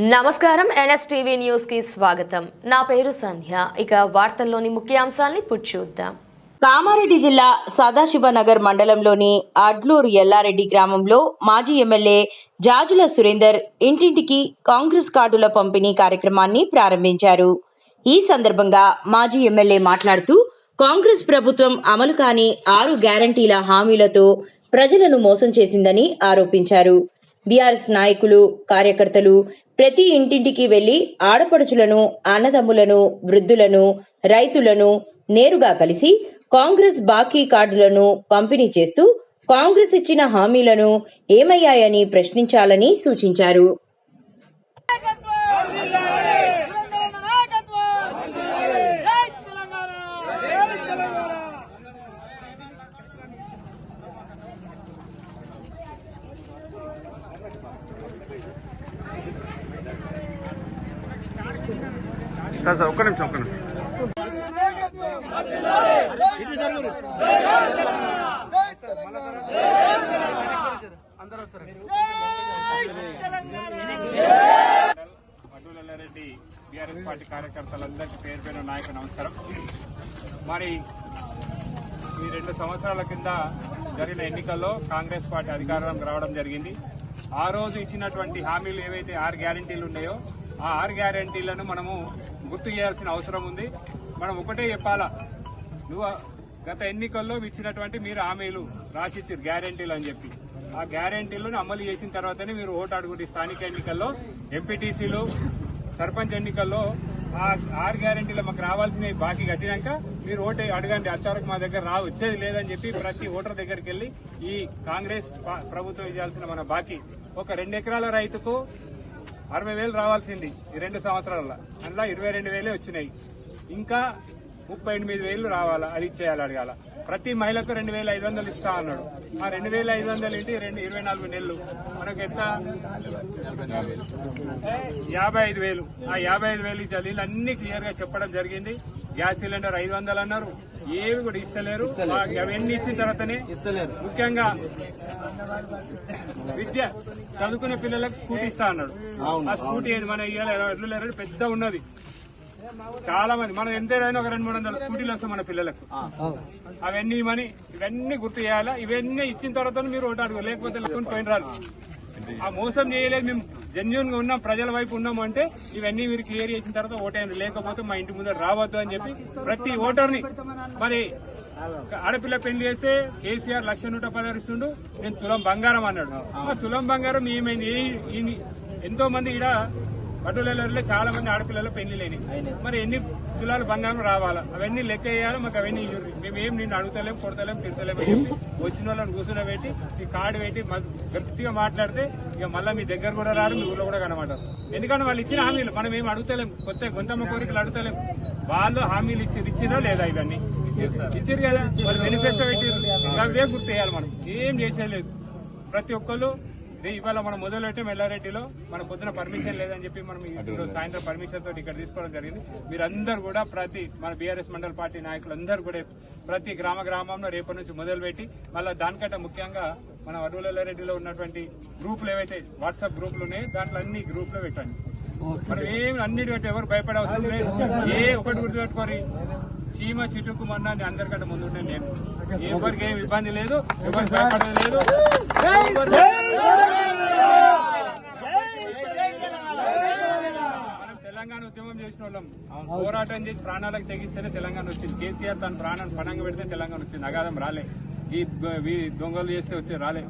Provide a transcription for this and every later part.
నమస్కారం. ఎన్ఎస్టీవీ న్యూస్కి స్వాగతం. నా పేరు సంధ్య. ఇక వార్తల్లోని ముఖ్యాంశాలని చూద్దాం. కామారెడ్డి జిల్లా సదాశివనగర్ మండలంలోని అడ్లూరు ఎల్లారెడ్డి గ్రామంలో మాజీ ఎమ్మెల్యే జాజుల సురేందర్ ఇంటింటికి కాంగ్రెస్ కార్డుల పంపిణీ కార్యక్రమాన్ని ప్రారంభించారు. ఈ సందర్భంగా మాజీ ఎమ్మెల్యే మాట్లాడుతూ కాంగ్రెస్ ప్రభుత్వం అమలు కాని ఆరు గ్యారంటీల హామీలతో ప్రజలను మోసం చేసిందని ఆరోపించారు. బీఆర్ఎస్ నాయకులు కార్యకర్తలు ప్రతి ఇంటింటికి వెళ్ళి ఆడపడుచులను అన్నదమ్ములను వృద్ధులను రైతులను నేరుగా కలిసి కాంగ్రెస్ బాకీ కార్డులను పంపిణీ చేస్తూ కాంగ్రెస్ ఇచ్చిన హామీలను ఏమయ్యాయని ప్రశ్నించాలని సూచించారు. సార్ సార్ ఒక్క నిమిషం ఒక్క నిమిషం. మధులరెడ్డి బీఆర్ఎస్ పార్టీ కార్యకర్తలందరికీ పేరు పేరు నాయకు నమస్కారం. మరి ఈ రెండు సంవత్సరాల కింద జరిగిన ఎన్నికల్లో కాంగ్రెస్ పార్టీ అధికారంలోకి రావడం జరిగింది. ఆ రోజు ఇచ్చినటువంటి హామీలు ఏవైతే ఆరు గ్యారంటీలు ఉన్నాయో ఆ ఆరు గ్యారంటీలను మనము గుర్తు చేయాల్సిన అవసరం ఉంది. మనం ఒకటే చెప్పాలా నువ్వు గత ఎన్నికల్లో ఇచ్చినటువంటి మీరు హామీలు రాసిచ్చారు గ్యారంటీలు అని చెప్పి. ఆ గ్యారంటీలను అమలు చేసిన తర్వాతనే మీరు ఓటు అడుగుడి స్థానిక ఎన్నికల్లో ఎంపీటీసీలు సర్పంచ్ ఎన్నికల్లో. ఆ ఆరు గ్యారంటీలు మాకు రావాల్సినవి బాకీ కట్టినాక మీరు ఓటు అడగండి అంతవరకు మా దగ్గర రా వచ్చేది లేదని చెప్పి ప్రతి ఓటర్ దగ్గరికి వెళ్ళి ఈ కాంగ్రెస్ ప్రభుత్వం ఇవ్వాల్సిన మన బాకీ. ఒక రెండు ఎకరాల రైతుకు అరవై వేలు రావాల్సింది ఈ రెండు సంవత్సరాల అందులో ఇరవై రెండు వేలే వచ్చినాయి. ఇంకా ముప్పై ఎనిమిది వేలు రావాలా? అది ఇచ్చేయాలి అడగాల. ప్రతి మహిళకు రెండు వేల ఐదు వందలు ఇస్తా అన్నాడు. ఆ రెండు వేల ఐదు వందలు ఏంటి? రెండు ఇరవై నాలుగు నెలలు. మనకు ఎంత? యాభై ఐదు వేలు. ఆ యాభై ఐదు వేలు ఇచ్చాలి వీళ్ళన్నీ క్లియర్ చెప్పడం జరిగింది. గ్యాస్ సిలిండర్ ఐదు వందలు అన్నారు. ఏవి కూడా ఇస్తలేరు. అవన్నీ ఇచ్చిన తర్వాతనే ముఖ్యంగా విద్య చదువుకునే పిల్లలకు స్కూటీ ఇస్తా అన్నాడు. ఆ స్కూటీ ఏది? మన ఎడ్లు లేరు పెద్ద ఉన్నది. చాలా మంది మనం ఎంతైనా ఒక రెండు మూడు వందల స్కూటీలు వస్తాం మన పిల్లలకు. అవన్నీ ఇవ్వని ఇవన్నీ గుర్తు చేయాలా? ఇవన్నీ ఇచ్చిన తర్వాత మీరు ఓటు అడుగు లేకపోతే లెక్కని పోయిన రాదు ఆ మోసం చేయలేదు మేము. జెన్యున్గా ఉన్నాం ప్రజల వైపు ఉన్నాం అంటే ఇవన్నీ మీరు క్లియర్ చేసిన తర్వాత ఓటేయండి. లేకపోతే మా ఇంటి ముందర రావద్దు అని చెప్పి ప్రతి ఓటర్ని మరి ఆడపిల్ల పెళ్ళి చేస్తే కేసీఆర్ లక్ష నూట పదహారు నేను తులం బంగారం అన్నాడు. ఆ తులం బంగారం ఏమైంది ఈ- ఎంతో మంది ఈడ పట్టులలో చాలా మంది ఆడపిల్లలు పెళ్ళి లేని. మరి ఎన్ని తులాలు బంగారం రావాలా? అవన్నీ లెక్క వేయాలి మాకు అవన్నీ మేమేం మేము ఏం నిన్ను అడుగుతలేం కొడతలేం తిడతలేము వచ్చిన వాళ్ళని కూర్చుని పెట్టి ఈ కార్డు పెట్టి గట్టిగా మాట్లాడితే ఇక మళ్ళీ మీ దగ్గర కూడా రారు మీ ఊళ్ళో కూడా కనబడరు. ఎందుకంటే వాళ్ళు ఇచ్చిన హామీలు మనం ఏం అడుగుతలేం. కొత్త గొంతమ్మ కోరికలు అడుగుతలేం. వాళ్ళు హామీలు ఇచ్చి ఇచ్చినా లేదా ఇవన్నీ? ఇచ్చారు కదా వాళ్ళు మేనిఫెస్టో పెట్టారు అవే గుర్తు చేయాలి మనం. ఏం చేసేది ప్రతి ఒక్కళ్ళు ఇవాళ మనం మొదలు పెట్టే మెల్లారెడ్డిలో మన పొద్దున పర్మిషన్ లేదని చెప్పి మనం ఈరోజు సాయంత్రం పర్మిషన్ తోటి ఇక్కడ తీసుకోవడం జరిగింది. మీరందరూ కూడా ప్రతి మన బీఆర్ఎస్ మండల పార్టీ నాయకులందరూ కూడా ప్రతి గ్రామ గ్రామంలో రేపటి నుంచి మొదలు పెట్టి మళ్ళీ దానికంటే ముఖ్యంగా మన వడ్డులరెడ్డిలో ఉన్నటువంటి గ్రూపులు ఏవైతే వాట్సాప్ గ్రూపులు ఉన్నాయో దాంట్లో అన్ని గ్రూపులో పెట్టండి. మనం ఏం అన్నిటి ఎవరు భయపడే అవసరం లేదు. ఏ ఒకటి గుర్తుపెట్టుకోరి చీమ చిటుకు మన్నా అని అందరికంటే ముందు ఉండే నేను. ఎవరికి ఏం ఇబ్బంది లేదు ఎవరికి భయపడేది లేదు. మనం తెలంగాణ ఉద్యమం చేసిన వాళ్ళం. పోరాటం చేసి ప్రాణాలకు తెగిస్తేనే తెలంగాణ వచ్చింది. కేసీఆర్ తన ప్రాణాన్ని పణంగా పెడితే తెలంగాణ వచ్చింది. అగాధం రాలే. ఈ దొంగలు చేస్తే వచ్చి రాలే.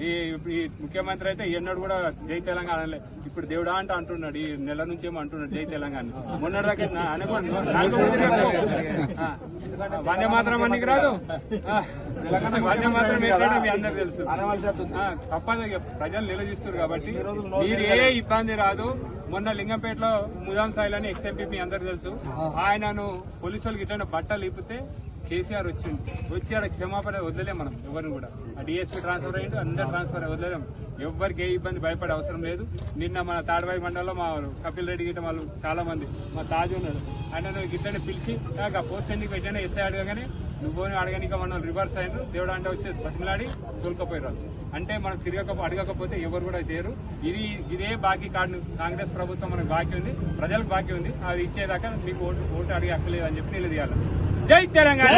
ఈ ఈ ముఖ్యమంత్రి అయితే ఎన్నడూ కూడా జై తెలంగాణ ఇప్పుడు దేవుడా అంటే అంటున్నాడు. ఈ నెల నుంచి ఏమో అంటున్నాడు జై తెలంగాణ. మొన్నటిదాకా నా- ఆయన కూడా నాకు కుదిరే- ఆ, వందే మాత్రం అన్నికి రాదు. వందే మాత్రం ఏంటంటే మీ అందరికి తెలుసు. తప్పదు ప్రజలు నిలదీస్తారు కాబట్టి మీరు ఏ ఇబ్బంది రాదు. మొన్న లింగంపేటలో ముదాం సాయిల్ అని ఎక్స్ఎంపీ మీ అందరికి తెలుసు. ఆయనను పోలీసు వాళ్ళకి ఇట్లా బట్టలు ఇప్పితే కేసీఆర్ వచ్చింది. వచ్చి ఆడ క్షమాపణ వదలలేం మనం ఎవరిని కూడా. ఆ డిఎస్పీ ట్రాన్స్ఫర్ అయ్యిండు అందరు ట్రాన్స్ఫర్ వదలలేం. ఎవరికి ఏ ఇబ్బంది భయపడే అవసరం లేదు. నిన్న మన తాడవాయి మండలంలో మా కపిల్ రెడ్డి గిట్ట వాళ్ళు చాలా మంది మా తాజు ఉన్నారు. ఆయన గిట్టని పిలిచి "ఆ, పోస్ట్ ఎందుకు పెట్టాను? ఎస్ఐ అడగగానే నువ్వు అడగనిక మనం రివర్స్ అయినారు దేవుడు అంటే వచ్చి బతిమలాడి తోలుకపోయారు అంటే మనం తిరగక అడగకపోతే ఎవరు కూడా తేరు ఇది ఇదే బాకీ కార్డు. కాంగ్రెస్ ప్రభుత్వం మనకు బాకీ ఉంది ప్రజలకు బాకీ ఉంది. అది ఇచ్చేదాకా మీకు ఓటు ఓటు అడిగి హక్కు అని చెప్పి నిలదీయాలి. జై తెలంగాణ.